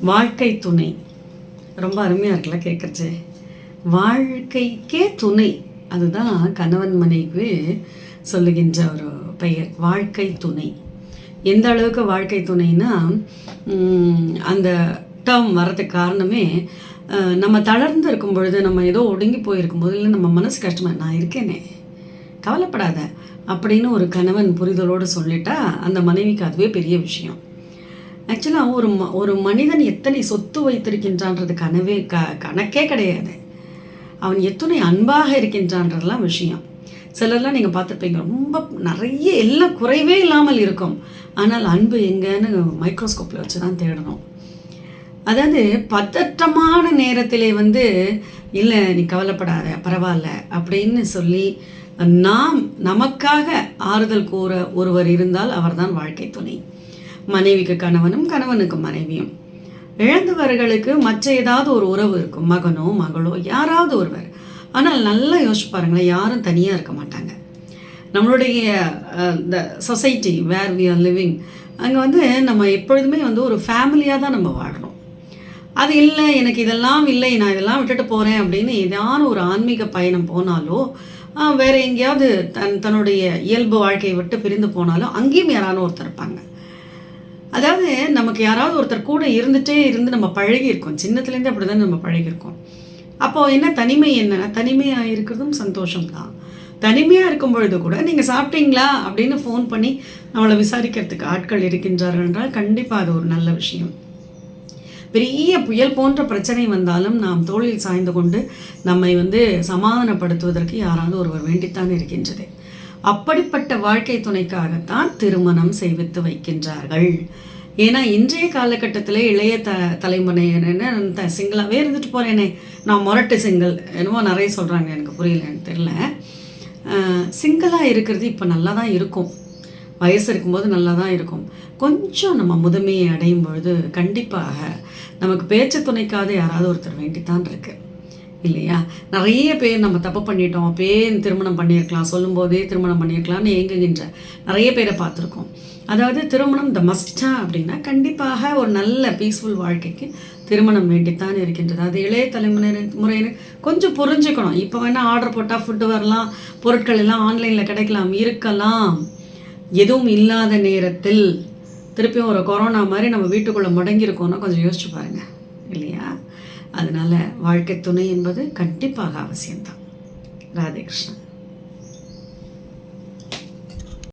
வாழ்க்கை துணை. ரொம்ப அருமையாக இருக்குல்ல கேட்குறச்சே வாழ்க்கைக்கே துணை. அதுதான் கணவன் மனைவி சொல்லுகின்ற ஒரு பெயர். வாழ்க்கை துணை. எந்த அளவுக்கு வாழ்க்கை துணைனா அந்த டேர்ம் வர்றதுக்கு காரணமே நம்ம தளர்ந்து இருக்கும் பொழுது நம்ம ஏதோ ஒடுங்கி போயிருக்கும் போது இல்லை நம்ம மனசு கஷ்டமாக நான் இருக்கேனே. கவலைப்படாத. அப்படின்னு ஒரு கணவன் புரிதலோடு சொல்லிட்டா அந்த மனைவிக்கு அதுவே பெரிய விஷயம். ஆக்சுவலாக ஒரு ம ஒரு மனிதன் எத்தனை சொத்து வைத்திருக்கின்றான்றது கனவே க கணக்கே கிடையாது. அவன் எத்தனை அன்பாக இருக்கின்றான்றதெல்லாம் விஷயம். சிலர்லாம் நீங்கள் பார்த்துருப்பீங்க ரொம்ப நிறைய எல்லாம் குறைவே இல்லாமல் இருக்கும். ஆனால் அன்பு எங்கன்னு மைக்ரோஸ்கோப்பில் வச்சு தான் தேடணும். அதாவது பதற்றமான நேரத்திலே வந்து இல்லை நீ கவலைப்படாத பரவாயில்ல அப்படின்னு சொல்லி நாம் நமக்காக ஆறுதல் கூற ஒருவர் இருந்தால் அவர்தான் வாழ்க்கை துணை. மனைவிக்கு கணவனும் கணவனுக்கு மனைவியும். இழந்தவர்களுக்கு மற்ற ஏதாவது ஒரு உறவு இருக்கும். மகனோ மகளோ யாராவது ஒருவர். ஆனால் நல்லா யோசிச்சு பாருங்களேன் யாரும் தனியாக இருக்க மாட்டாங்க. நம்மளுடைய இந்த society where we are living அங்கே வந்து நம்ம எப்பொழுதுமே வந்து ஒரு ஃபேமிலியாக தான் நம்ம வாழ்கிறோம் அது இல்லை எனக்கு இதெல்லாம் இல்லை நான் இதெல்லாம் விட்டுட்டு போகிறேன் அப்படின்னு ஏதாவது ஒரு ஆன்மீக பயணம் போனாலோ வேறு வேற எங்கேயாவது தன் தன்னுடைய இயல்பு வாழ்க்கையை விட்டு பிரிந்து போனாலும் அங்கேயும் யாரானோ ஒருத்தர் இருப்பாங்க. அதாவது நமக்கு யாராவது ஒருத்தர் கூட இருந்துகிட்டே இருந்து நம்ம பழகியிருக்கோம். சின்னத்துலேருந்து அப்படி தான் நம்ம பழகியிருக்கோம். அப்போது என்ன தனிமை என்னன்னா தனிமையாக இருக்கிறதும் சந்தோஷம்தான். தனிமையாக இருக்கும் பொழுது கூட நீங்கள் சாப்பிட்டீங்களா அப்படின்னு ஃபோன் பண்ணி நம்மளை விசாரிக்கிறதுக்கு ஆட்கள் இருக்கின்றார்கள் என்றால் கண்டிப்பாக அது ஒரு நல்ல விஷயம். பெரிய புயல் போன்ற பிரச்சனை வந்தாலும் நாம் தோளில் சாய்ந்து கொண்டு நம்மை வந்து சமாதானப்படுத்துவதற்கு யாராவது ஒருவர் வேண்டித்தான் இருக்கின்றது. அப்படிப்பட்ட வாழ்க்கை துணைக்காகத்தான் திருமணம் செய்வித்து வைக்கின்றார்கள். ஏன்னா இன்றைய காலகட்டத்தில் இளைய த தலைமுறையினர் த சிங்கிளாகவே இருந்துட்டு போகிறேனே நான் முரட்டு சிங்கிள் என்னமோ நிறைய சொல்கிறாங்க எனக்கு புரியல எனக்கு தெரில சிங்கிளாக இருக்கிறது இப்போ நல்லா தான் இருக்கும். வயசு இருக்கும்போது நல்லா தான் இருக்கும். கொஞ்சம் நம்ம முதுமையை அடையும் பொழுது கண்டிப்பாக நமக்கு பேச்சு துணைக்காத யாராவது ஒருத்தர் வேண்டித்தான் இருக்குது இல்லையா? நிறைய பேர் நம்ம தப்பு பண்ணிட்டோம் அப்பயே திருமணம் பண்ணியிருக்கலாம் சொல்லும்போதே திருமணம் பண்ணியிருக்கலாம்னு ஏங்குகின்ற நிறைய பேரை பார்த்துருக்கோம். அதாவது திருமணம் த மஸ்டா அப்படின்னா கண்டிப்பாக ஒரு நல்ல பீஸ்ஃபுல் வாழ்க்கைக்கு திருமணம் வேண்டித்தான் இருக்கின்றது. அது இளைய தலைமுறையினர் முறையினர் கொஞ்சம் புரிஞ்சுக்கணும். இப்போ வேணால் ஆர்டர் போட்டால் ஃபுட்டு வரலாம் பொருட்கள் எல்லாம் ஆன்லைனில் கிடைக்கலாம் இருக்கலாம். எதுவும் இல்லாத நேரத்தில் திருப்பியும் ஒரு கொரோனா மாதிரி நம்ம வீட்டுக்குள்ளே முடங்கியிருக்கோம்னா கொஞ்சம் யோசிச்சு பாருங்கள் இல்லையா? அதனால் வாழ்க்கை துணை என்பது கண்டிப்பாக அவசியம்தான். ராதே கிருஷ்ணன்